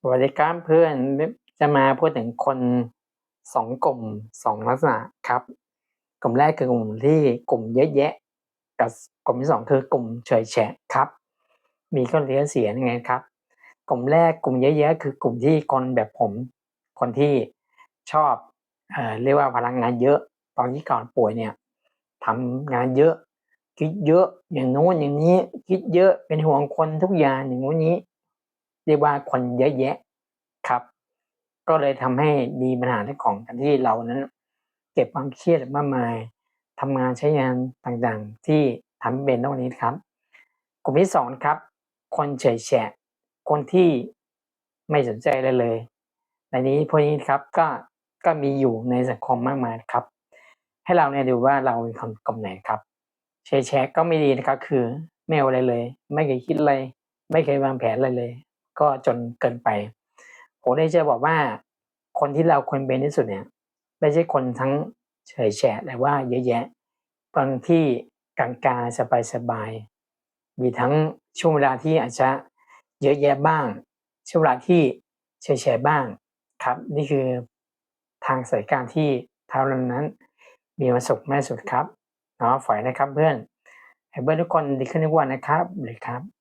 สวัสดีครับเพื่อนจะมาพูดถึงคนสองกลุ่มสองลักษณะครับ กลุ่มแรกคือกลุ่มที่กลุ่มเยอะแยะ กับกลุ่มที่สองคือกลุ่มเฉยแฉะครับ มีข้อดีข้อเสียยังไงครับ กลุ่มแรกกลุ่มเยอะแยะ คือกลุ่มที่คนแบบผม คนที่ชอบเอ่อเรียกว่าพลังงานเยอะ ตอนที่ก่อนป่วยเนี่ยทำงานเยอะ คิดเยอะอย่างโน้นอย่างนี้ คิดเยอะเป็นห่วงคนทุกอย่างอย่างงู้นนี้ เรียกว่าคนเยอะแยะครับ ก็เลยทำให้มีปัญหาเรื่องของการที่เรานั้น เก็บความเครียดมากมายทำงานใช้งานต่างๆ ที่ทำเป็นตรงนี้ครับ กลุ่มที่สองครับ คนเฉยแฉะคนที่ไม่สนใจเลยเลยในนี้พวกนี้ครับก็ก็มีอยู่ในสังคมมากมายครับ ให้เราเนี่ยดูว่าเราเป็นคนกลุ่มไหนครับเฉยแฉะก็ไม่ดีนะครับ คือไม่เอาอะไรเลย ไม่เคยคิดอะไรไม่เคยวางแผนอะไรเลย ก็จนเกินไปผมได้จะบอกว่า คนที่เราควรเป็นที่สุดเนี่ย ไม่ใช่คนทั้งเฉยแฉะแต่ว่าเยอะแยะบางที่กลางๆสบายๆมีทั้งช่วงเวลาที่อาจจะเยอะแยะบ้าง ช่วงเวลาที่เฉยแฉะบ้างครับ นี่คือทางสายการที่เท่านั้น มีความสุขมากที่สุดครับเนาะฝ่ายนะครับเพื่อนให้เพื่อนทุกคนดีขึ้นทุกวันนะครับเลยครับ